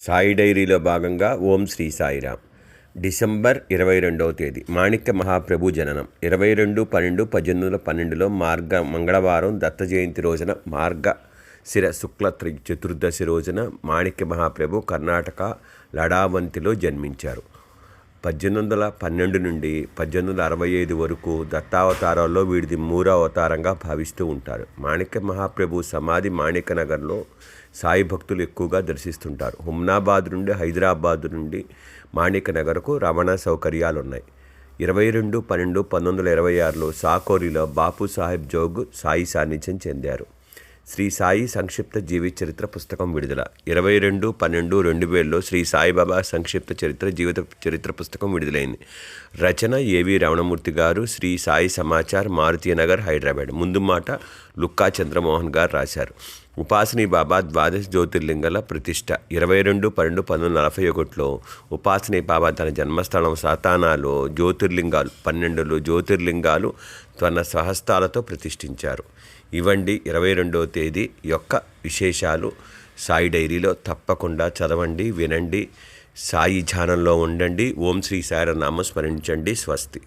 సాయి డైరీలో భాగంగా ఓం శ్రీ సాయిరామ్. డిసెంబర్ ఇరవై రెండవ తేదీ మాణిక్య మహాప్రభు జననం. ఇరవై రెండు పన్నెండు పద్దెనిమిది వందల పన్నెండులో మార్గ మంగళవారం దత్త జయంతి రోజున మార్గ శిర శుక్ల త్రి చతుర్దశి రోజున మాణిక్య మహాప్రభు కర్ణాటక లడావంతిలో జన్మించారు. పద్దెనిమిది వందల పన్నెండు నుండి పద్దెనిమిది వందల అరవై ఐదు వరకు దత్తావతారాల్లో వీడిది మూడో అవతారంగా భావిస్తూ ఉంటారు. మాణిక్య మహాప్రభు సమాధి మాణిక్య నగర్లో సాయి భక్తులు ఎక్కువగా దర్శిస్తుంటారు. హుమ్నాబాద్ నుండి హైదరాబాద్ నుండి మాణిక్య నగర్కు రవాణా సౌకర్యాలు ఉన్నాయి ఇరవై రెండు పన్నెండు పంతొమ్మిది వందల ఇరవై ఆరులో సాకోరిలో బాపు సాహెబ్ జోగ్ సాయి సాన్నిధ్యం చెందారు. శ్రీ సాయి సంక్షిప్త జీవిత చరిత్ర పుస్తకం విడుదల. ఇరవై రెండు పన్నెండు రెండు వేలలో శ్రీ సాయిబాబా సంక్షిప్త చరిత్ర జీవిత చరిత్ర పుస్తకం విడుదలైంది. రచన ఏవి రమణమూర్తి గారు శ్రీ సాయి సమాచార్ మారుతీనగర్ హైదరాబాద్. ముందు మాట లుక్కా చంద్రమోహన్ గారు రాశారు. ఉపాసనీ బాబా ద్వాదశ జ్యోతిర్లింగాల ప్రతిష్ట. ఇరవై రెండు పన్నెండు పంతొమ్మిది నలభై ఒకటిలో ఉపాసనీ బాబా తన జన్మస్థలం సాతానాలో జ్యోతిర్లింగాలు పన్నెండులో జ్యోతిర్లింగాలు తన సహస్తాలతో ప్రతిష్ఠించారు. ఇవ్వండి ఇరవై రెండవ తేదీ యొక్క విశేషాలు. సాయి డైరీలో తప్పకుండా చదవండి వినండి. సాయి ధ్యానంలో ఉండండి. ఓం శ్రీ సాయి నామం స్మరించండి. స్వస్తి.